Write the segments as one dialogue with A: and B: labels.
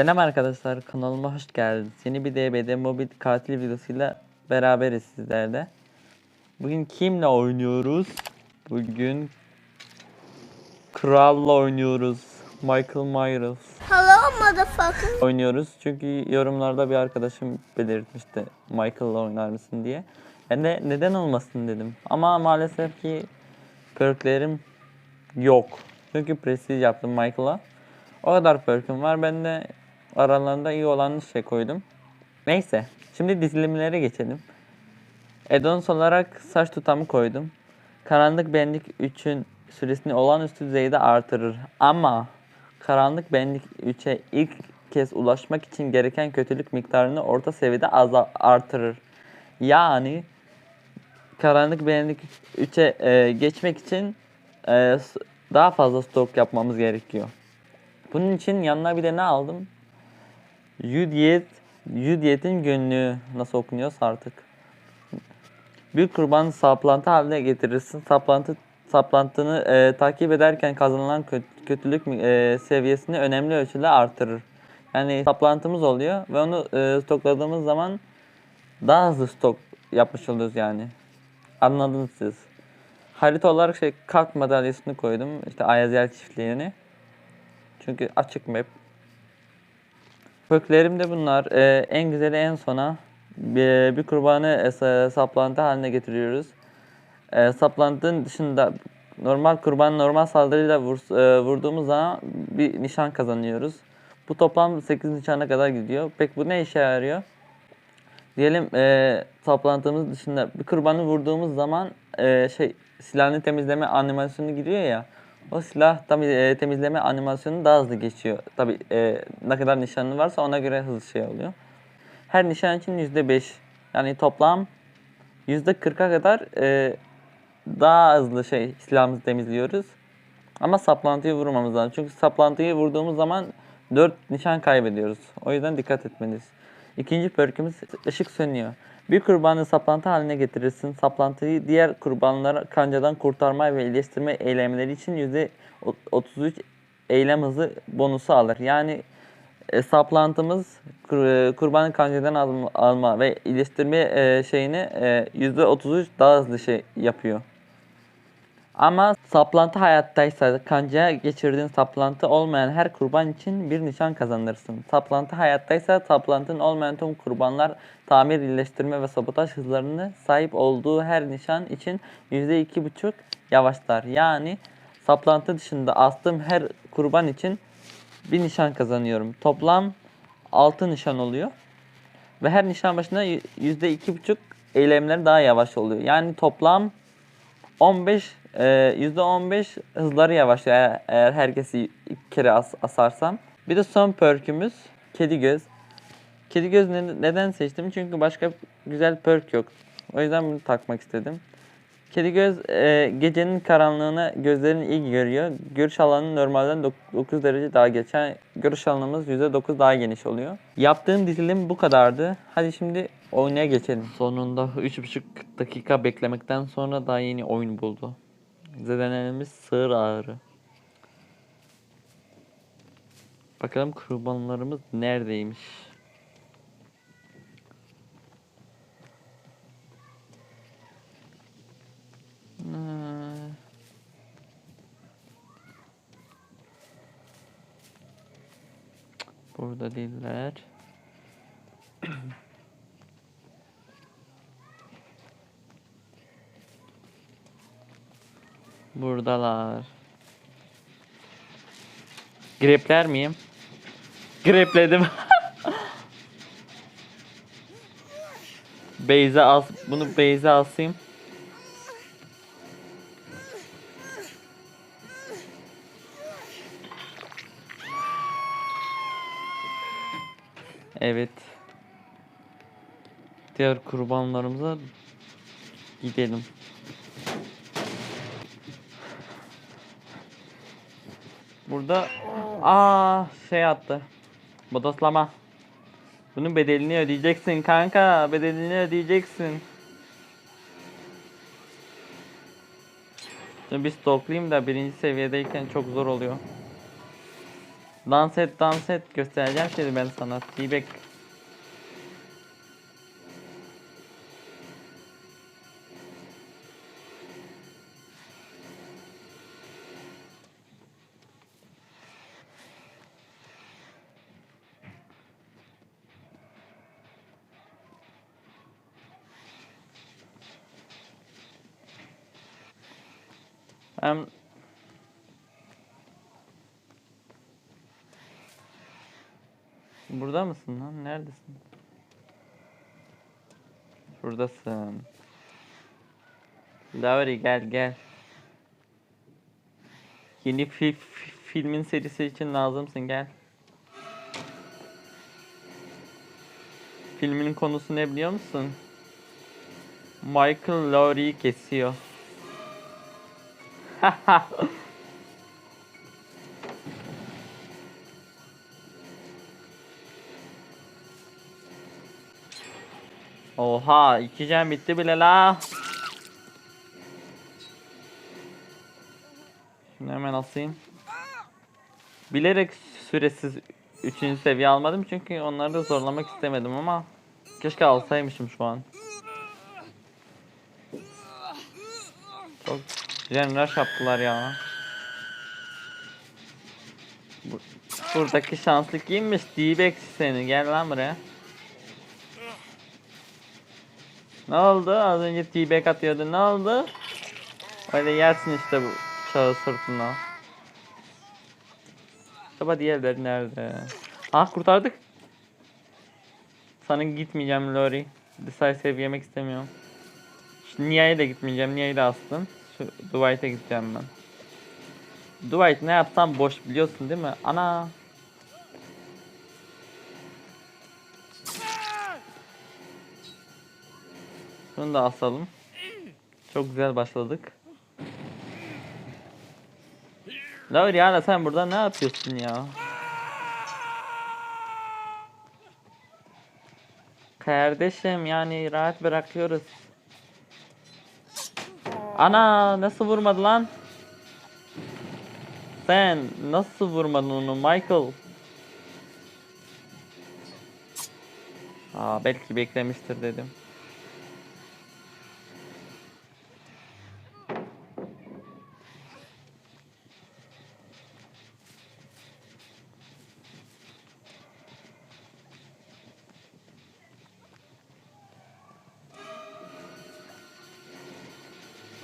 A: Selam arkadaşlar kanalıma hoş geldiniz. Yeni bir DBD mobil katil videosuyla beraberiz sizlerle. Bugün kimle oynuyoruz? Bugün Kral'la oynuyoruz. Michael Myers
B: Hello motherfucker.
A: oynuyoruz. Çünkü yorumlarda bir arkadaşım belirtmişti Michael'la oynar mısın diye. Ben de neden olmasın dedim. Ama maalesef ki perklerim yok. Çünkü prestige yaptım Michael'a. O kadar perküm var. Ben de aralarında iyi olanı şey koydum. Neyse. Şimdi dizilimlere geçelim. Addons olarak saç tutamı koydum. Karanlık benlik 3'ün süresini olağanüstü düzeyde artırır. Ama karanlık benlik 3'e ilk kez ulaşmak için gereken kötülük miktarını orta seviyede azal artırır. Yani karanlık benlik 3'e e, geçmek için e, daha fazla stok yapmamız gerekiyor. Bunun için yanına bir de ne aldım? Judiyet, Judiyet'in gönlü nasıl okunuyorsa artık. Bir kurban saplantı haline getirirsin. Saplantı saplantını e, takip ederken kazanılan kö- kötülük e, seviyesini önemli ölçüde artırır. Yani saplantımız oluyor ve onu e, stokladığımız zaman daha hızlı stok yapmış oluyoruz yani. Anladınız siz. Harita olarak şey kart madalyasını koydum. İşte Ayazel çiftliğini. Çünkü açık map. Köklerim de bunlar. Ee, en güzeli en sona. Bir, bir kurbanı e, sa- saplantı haline getiriyoruz. Ee, saplantının dışında normal kurban normal saldırıyla vur, e, vurduğumuz zaman bir nişan kazanıyoruz. Bu toplam 8 nişana kadar gidiyor. Peki bu ne işe yarıyor? Diyelim e, saplantımız dışında bir kurbanı vurduğumuz zaman e, şey silahını temizleme animasyonu gidiyor ya. O silah tabi e, temizleme animasyonu daha hızlı geçiyor. Tabi ne kadar nişanı varsa ona göre hızlı şey oluyor. Her nişan için %5 yani toplam %40'a kadar e, daha hızlı şey silahımızı temizliyoruz. Ama saplantıyı vurmamız lazım. Çünkü saplantıyı vurduğumuz zaman 4 nişan kaybediyoruz. O yüzden dikkat etmeliyiz. İkinci perkümüz ışık sönüyor. Bir kurbanı saplantı haline getirirsin. Saplantıyı diğer kurbanlara kancadan kurtarma ve iyileştirme eylemleri için %33 eylem hızı bonusu alır. Yani e, saplantımız kur, e, kurbanı kancadan alma, alma ve iyileştirme e, şeyini e, %33 daha hızlı şey yapıyor. Ama saplantı hayattaysa kancaya geçirdiğin saplantı olmayan her kurban için bir nişan kazanırsın. Saplantı hayattaysa saplantın olmayan tüm kurbanlar tamir, iyileştirme ve sabotaj hızlarını sahip olduğu her nişan için %2,5 yavaşlar. Yani saplantı dışında astığım her kurban için bir nişan kazanıyorum. Toplam 6 nişan oluyor. Ve her nişan başına y- %2,5 eylemleri daha yavaş oluyor. Yani toplam 15 e, %15 hızları yavaşlıyor eğer, eğer herkesi iki kere as, asarsam. Bir de son perkümüz kedi göz. Kedi göz ne- neden seçtim? Çünkü başka güzel perk yok. O yüzden bunu takmak istedim. Kedi göz e, gecenin karanlığına gözlerin iyi görüyor. Görüş alanı normalden 9 derece daha geçen görüş alanımız %9 daha geniş oluyor. Yaptığım dizilim bu kadardı. Hadi şimdi oynaya geçelim. Sonunda 3,5 dakika beklemekten sonra daha yeni oyun buldu. Zedenlerimiz sığır ağrı. Bakalım kurbanlarımız neredeymiş? Burada değiller. Buradalar. Grepler miyim? Grepledim. Beyza as bunu Beyza asayım. Evet. Diğer kurbanlarımıza gidelim. Burada aa şey attı. Bodoslama. Bunun bedelini ödeyeceksin kanka. Bedelini ödeyeceksin. Şimdi bir stoklayayım da birinci seviyedeyken çok zor oluyor. Dans et dans et göstereceğim şimdi ben sana. T-Bag. Hem Burada mısın lan? Neredesin? Şuradasın. Lauri gel gel. Yeni fi- filmin serisi için lazımsın gel. Filmin konusu ne biliyor musun? Michael Laurie'yi kesiyor. Oha iki can bitti bile la. Şunu hemen asayım. Bilerek süresiz 3. seviye almadım çünkü onları da zorlamak istemedim ama keşke alsaymışım şu an. Çok güzel rush yaptılar ya. Bu- Buradaki şanslı kimmiş? D-Bex seni gel lan buraya. Ne oldu? Az önce T-Bag atıyordu. Ne oldu? Öyle yersin işte bu çağı sırtına. Acaba diğerleri nerede? Ah kurtardık. Sana gitmeyeceğim Lori. Decisive yemek istemiyorum. Nia'ya da gitmeyeceğim. Nia'yı da astım. Şu Dwight'a gideceğim ben. Dwight ne yapsam boş biliyorsun değil mi? Ana. Şunu da asalım. Çok güzel başladık. Lauri ya sen burada ne yapıyorsun ya? Kardeşim yani rahat bırakıyoruz. Ana nasıl vurmadı lan? Sen nasıl vurmadın onu Michael? Aa belki beklemiştir dedim.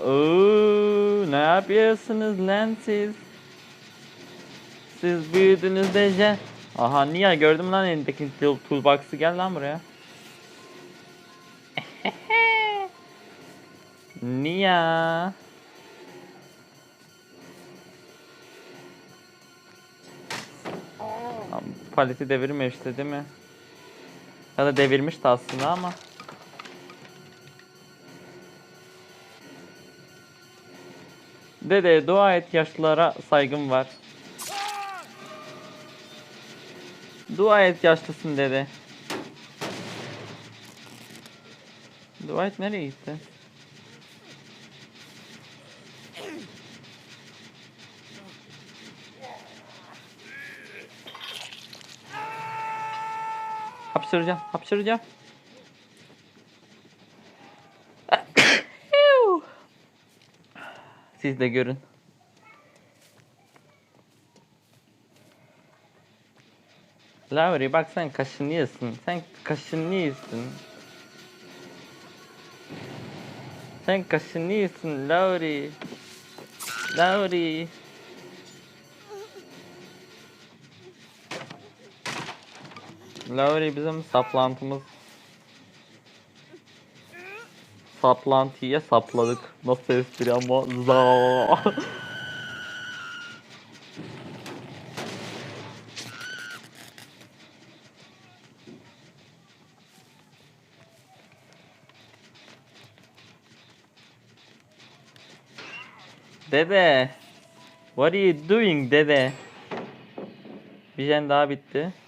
A: Oo, ne yapıyorsunuz lan siz? Siz büyüdünüz dece. Aha niye gördüm lan elindeki tool- toolbox'ı gel lan buraya. Lan, Paleti devirmemişti değil mi? Ya da devirmişti aslında ama. Dede dua et yaşlılara saygım var. Dua et yaşlısın dede. Dua et nereye gitti? Hapşıracağım, hapşıracağım. Siz de görün. Lauri bak sen kaşınıyorsun. Sen kaşınıyorsun. Sen kaşınıyorsun Lauri. Lauri. Lauri bizim saplantımız. Saplantıya sapladık. Nasıl espri ama za. Dede. What are you doing dede? Bir jen daha bitti.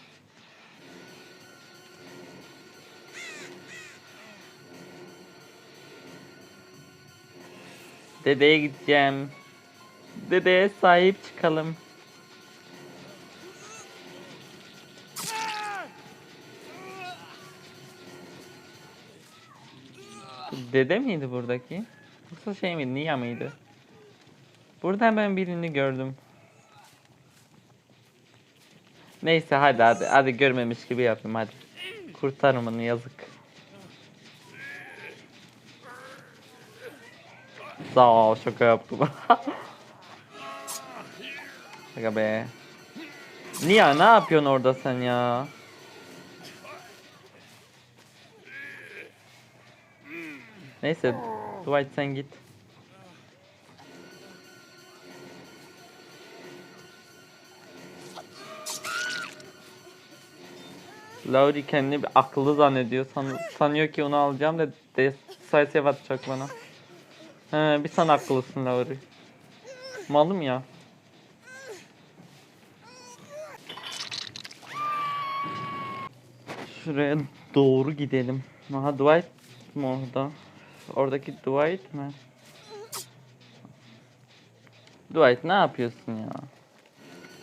A: Dedeye gideceğim. Dedeye sahip çıkalım. Dede miydi buradaki? Yoksa şey miydi? Nia mıydı? Buradan ben birini gördüm. Neyse hadi hadi hadi görmemiş gibi yaptım hadi. Kurtarın bunu yazık. Sağ ol şaka yaptım. Şaka be. Nia ne yapıyorsun orada sen ya? Neyse Dwight sen git. Laurie kendini bir akıllı zannediyor. San- sanıyor ki onu alacağım da decisive atacak bana. He, bir sen akıllısın Laurie. Malım ya. Şuraya doğru gidelim. Aha Dwight mı orada? Oradaki Dwight mi? Dwight ne yapıyorsun ya?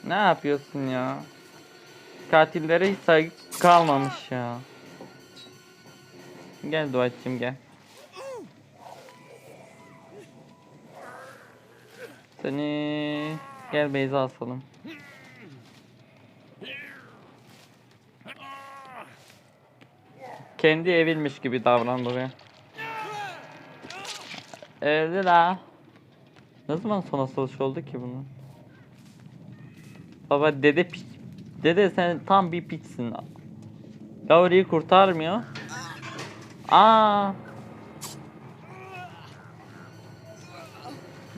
A: Ne yapıyorsun ya? Katillere hiç saygı kalmamış ya. Gel Dwight'cim gel. Seni gel Beyza asalım. Kendi evilmiş gibi davran buraya. Öldü la. Ne zaman son asılış oldu ki bunun? Baba dede piç. Dede sen tam bir piçsin. Laurie'yi kurtarmıyor. Aa.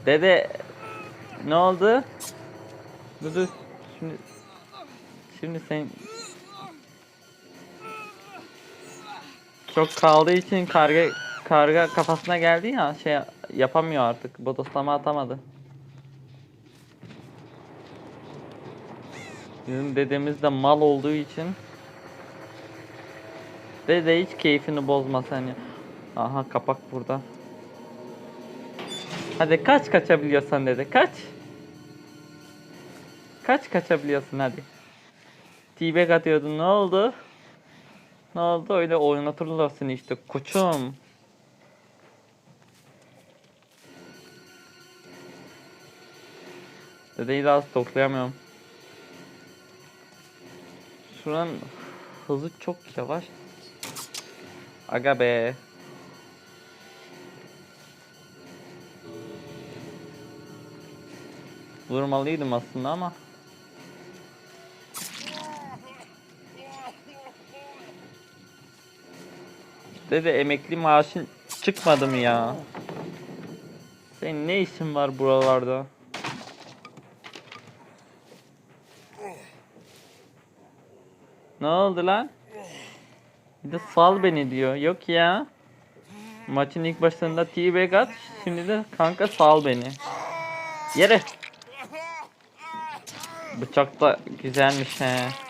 A: Dede ne oldu? Dur dur. Şimdi şimdi sen çok kaldığı için karga karga kafasına geldi ya şey yapamıyor artık. Bodoslama atamadı. Bizim dedemiz de mal olduğu için Dede hiç keyfini bozma sen ya. Aha kapak burada. Hadi kaç kaçabiliyorsan dede kaç. Kaç kaçabiliyorsun hadi. T-bag atıyordun ne oldu? Ne oldu öyle oynatırlar seni işte koçum. Dedeyi daha stoklayamıyorum. Şuran hızı çok yavaş. Aga be. Vurmalıydım aslında ama. Dede emekli maaşın çıkmadı mı ya? Senin ne işin var buralarda? Ne oldu lan? Bir de sal beni diyor. Yok ya. Maçın ilk başlarında T-bag at. Şimdi de kanka sal beni. Yere. Bıçak da güzelmiş he.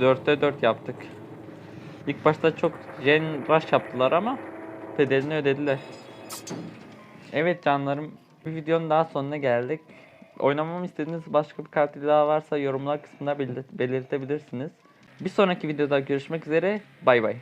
A: Dörtte dört yaptık. İlk başta çok gen rush yaptılar ama bedelini ödediler. Evet canlarım bir videonun daha sonuna geldik. Oynamamı istediğiniz başka bir katil daha varsa yorumlar kısmında belir- belirtebilirsiniz. Bir sonraki videoda görüşmek üzere. Bay bay.